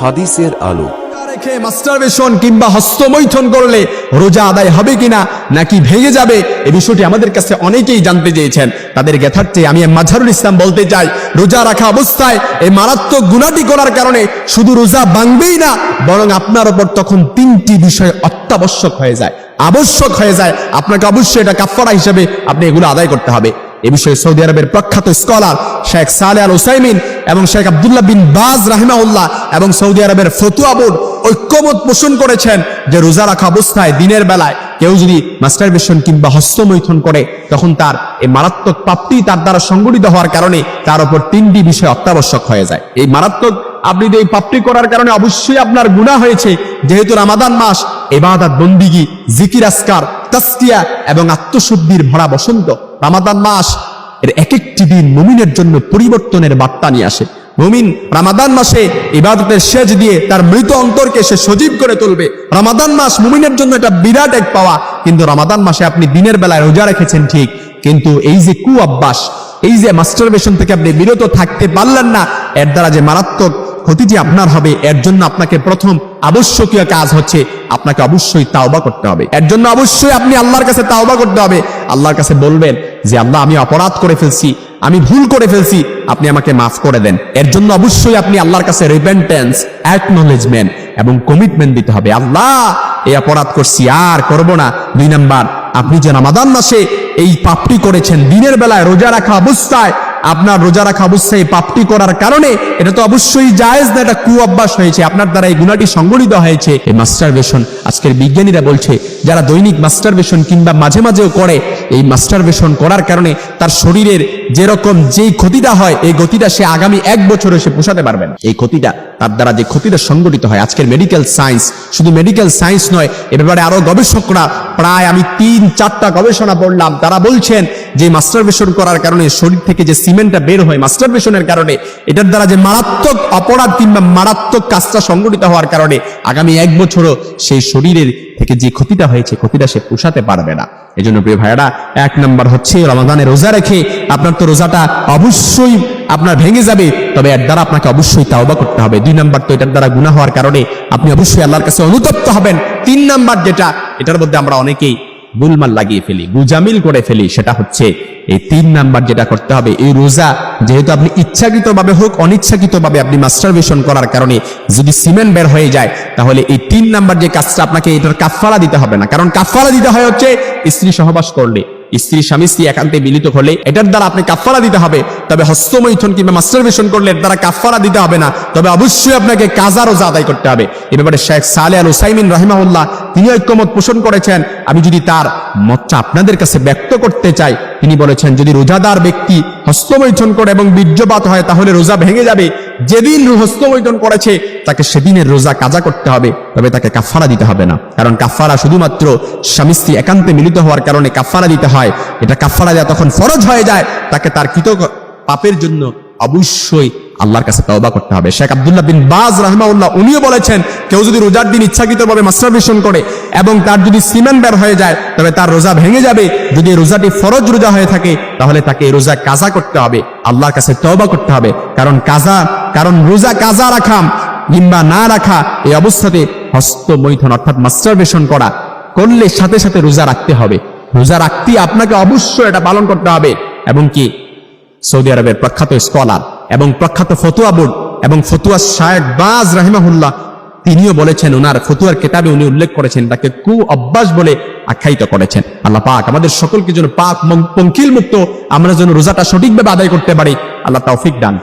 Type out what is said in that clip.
হাদিসের আলো। রেখে মাস্টারবেশন কিংবা হস্তমৈথন করলে রোজা আদায় হবে কিনা, নাকি ভেঙে যাবে এই বিষয়টি আমাদের কাছে অনেকেই জানতে চেয়েছেন। তাদের জ্ঞাতার্থে আমি মাঝারুল ইসলাম বলতে চাই, রোজা রাখা অবস্থায় এই মারাত্মক গুণাটি করার কারণে শুধু রোজা ভাঙবেই না, বরং আপনার ওপর তখন তিনটি বিষয় অত্যাবশ্যক হয়ে যায়। আবশ্যক হয়ে যায়, আপনাকে অবশ্যই এটা কাফারা হিসেবে আপনি এগুলো আদায় করতে হবে। এ বিষয়ে সৌদি আরবের প্রখ্যাত স্কলার শেখ সালে আল ওসাইমিন এবং শেখ আবদুল্লাহ বিন বাজ রাহিমাউল্লাহ এবং সৌদি আরবের ফতুয়া বোর্ড ঐক্যমত পোষণ করেছেন যে রোজা রাখা অবস্থায় দিনের বেলায় কেউ যদি মাস্টারবেশন কিংবা হস্তমৈথন করে, তখন তার এই মারাত্মক পাপটি তার দ্বারা সংগঠিত হওয়ার কারণে তার উপর তিনটি বিষয় অত্যাবশ্যক হয়ে যায়। এই মারাত্মক আপনি এই পাপটি করার কারণে অবশ্যই আপনার গুণা হয়েছে, যেহেতু রামাদান মাস এবাদাত বন্দিগি, জিকির আসকার তাস্কিয়া এবং আত্মশুদ্ধির ভরা বসন্ত। রামাদান মাস এর এক দিন মুমিনের জন্য পরিবর্তনের বার্তা নিয়ে আসে। মুমিন রামাদান মাসে ইবাদতের সেজ দিয়ে তার মৃত অন্তরকে সে সজীব করে তুলবে। রামাদান মাস মুমিনের জন্য এটা বিরাট এক পাওয়া, কিন্তু রামাদান মাসে আপনি দিনের বেলায় রোজা রেখেছেন ঠিক, কিন্তু এই যে কু অভ্যাস এই যে মাস্টারবেশন থেকে আপনি বিরত থাকতে পারলেন না, এর দ্বারা যে মারাত্মক ক্ষতিটি আপনার হবে। এর জন্য আপনাকে প্রথম আবশ্যকীয় কাজ হচ্ছে আপনাকে অবশ্যই তাওবা করতে হবে। এর জন্য অবশ্যই আপনি আল্লাহর কাছে তাওবা করতে হবে। আল্লাহর কাছে বলবেন যে, আল্লাহ, আমি অপরাধ করে ফেলছি, আমি ভুল করে ফেলছি, আপনি আমাকে মাফ করে দেন। এর জন্য অবশ্যই আপনি আল্লাহর কাছে রিপেন্টেন্স অ্যাকনোলেজমেন্ট এবং কমিটমেন্ট দিতে হবে। আল্লাহ, এই অপরাধ করছি, আর করব না। দুই নাম্বার, আপনি যে রামাদান মাসে এই পাপটি করেছেন, দিনের বেলায় রোজা রাখা অবস্থায় আপনার রোজা রাখা অবস্থায় পাপটি করার কারণে এটা তো অবশ্যই জায়েজ না, এটা কু অভ্যাস হয়েছে। আপনার দ্বারা এই গুণাটি সংগঠিত হয়েছে। এই মাস্টারবেশন আজকের বিজ্ঞানীরা বলছে, যারা দৈনিক মাস্টারবেশন কিংবা মাঝে মাঝেও করে, এই মাস্টারবেশন করার কারণে তার শরীরের যেরকম যেই ক্ষতিটা হয়, এই গতিটা সে আগামী এক বছরে সে পোষাতে পারবে না। এই ক্ষতিটা তার দ্বারা যে ক্ষতিটা সংগঠিত হয়, আজকের মেডিকেল সায়েন্স শুধু মেডিকেল সায়েন্স নয়, এ ব্যাপারে আরও গবেষকরা, প্রায় আমি তিন চারটা গবেষণা পড়লাম, তারা বলছেন যে মাস্টারবেশন করার কারণে শরীর থেকে যে সিমেন্টটা বের হয় মাস্টারবেশনের কারণে, এটার দ্বারা যে মারাত্মক অপরাধ কিংবা মারাত্মক কাজটা সংগঠিত হওয়ার কারণে আগামী এক বছরও সেই শরীরের থেকে যে ক্ষতিটা হয়েছে, ক্ষতিটা সে পোষাতে পারবে না। এই জন্য প্রিয় ভাইয়ারা, এক নম্বর হচ্ছে রমাদানে রোজা রেখে আপনার তো রোজাটা অবশ্যই আপনার ভেঙে যাবে, তবে এর দ্বারা আপনাকে অবশ্যই তাওবা করতে হবে। দুই নাম্বার তো এটার দ্বারা গুণা হওয়ার কারণে আপনি অবশ্যই আল্লাহর কাছে অনুতপ্ত হবেন। তিন নাম্বার যেটা, এটার মধ্যে আমরা অনেকেই গুলমাল লাগিয়ে ফেলি, গুজামিল করে ফেলি, সেটা হচ্ছে এই তিন নাম্বার যেটা করতে হবে, এই রোজা যেহেতু আপনি ইচ্ছাকৃত ভাবে হোক অনিচ্ছাকৃত ভাবে আপনি মাস্টারবেশন করার কারণে যদি সিমেন্ট বের হয়ে যায়, তাহলে এই তিন নাম্বার যে কাজটা আপনাকে এটার কাফারা দিতে হবে না। কারণ কাফারা দিতে হয় হচ্ছে স্ত্রী সহবাস করলে, স্ত্রী, স্বামী, স্ত্রী একান্তে মিলিত হলে, এটার দ্বারা আপনি কাফারা দিতে হবে। তবে হস্তমৈথন কিংবা মাস্টারবেশন করলে এর দ্বারা কাফারা দিতে হবে না। তবে অবশ্যই আপনাকে কাজা রোজা আদায় করতে হবে। এ ব্যাপারে শেখ সালে আল ওসাইমিন রহিমাউল্লাহ তিনি ঐক্যমত পোষণ করেছেন। আমি যদি তার মতটা আপনাদের কাছে ব্যক্ত করতে চাই, তিনি বলেছেন, যদি রোজাদার ব্যক্তি হস্তমৈথন করে এবং বীর্যপাত হয়, তাহলে রোজা ভেঙে যাবে। যেদিন হস্তমৈথন করেছে, তাকে সেদিনের রোজা কাজা করতে হবে, তবে তাকে কাফারা দিতে হবে না। কারণ কাফারা শুধুমাত্র স্বামী স্ত্রী একান্তে মিলিত হওয়ার কারণে কাফারা দিতে হয়। এটা কাফারা দেওয়া তখন ফরজ হয়ে যায়। তাকে তার কৃত পাপের জন্য অবশ্যই আল্লাহর কাছে তওবা করতে হবে। শেখ আব্দুল্লাহ বিন বাজ রহমাউল্লাহ উনিও বলেছেন, কেউ যদি রোজার দিন ইচ্ছাকৃতভাবে মাস্টারবেশন করে এবং তার যদি সিমেন্ট বের হয়ে যায়, তবে তার রোজা ভেঙে যাবে। যদি রোজাটি ফরজ রোজা হয়ে থাকে, তাহলে তাকে রোজা কাজা করতে হবে, আল্লাহর কাছে তওবা করতে হবে। কারণ কাজা, কারণ রোজা কাজা রাখাম কিংবা না রাখা, এই অবস্থাতে হস্তমৈথন অর্থাৎ মাস্টারবেশন করা করলে সাথে সাথে রোজা রাখতে হবে। রোজা রাখতে আপনাকে অবশ্যই এটা পালন করতে হবে। এবং কি? সৌদি আরবের প্রখ্যাত স্কলার এবং প্রখ্যাত ফতুয়া বোর্ড এবং ফতুয়া শায়েক বাজ রাহিমাহুল্লাহ, তিনিও বলেছেন, ওনার ফতুয়ার কেতাবে উনি উল্লেখ করেছেন, তাকে কু অভ্যাস বলে আখ্যায়িত করেছেন। আল্লাহ পাক আমাদের সকলকে যেন পাক পঙ্কিল মুক্ত আমরা যেন রোজাটা সঠিকভাবে আদায় করতে পারি। আল্লাহ তৌফিক দান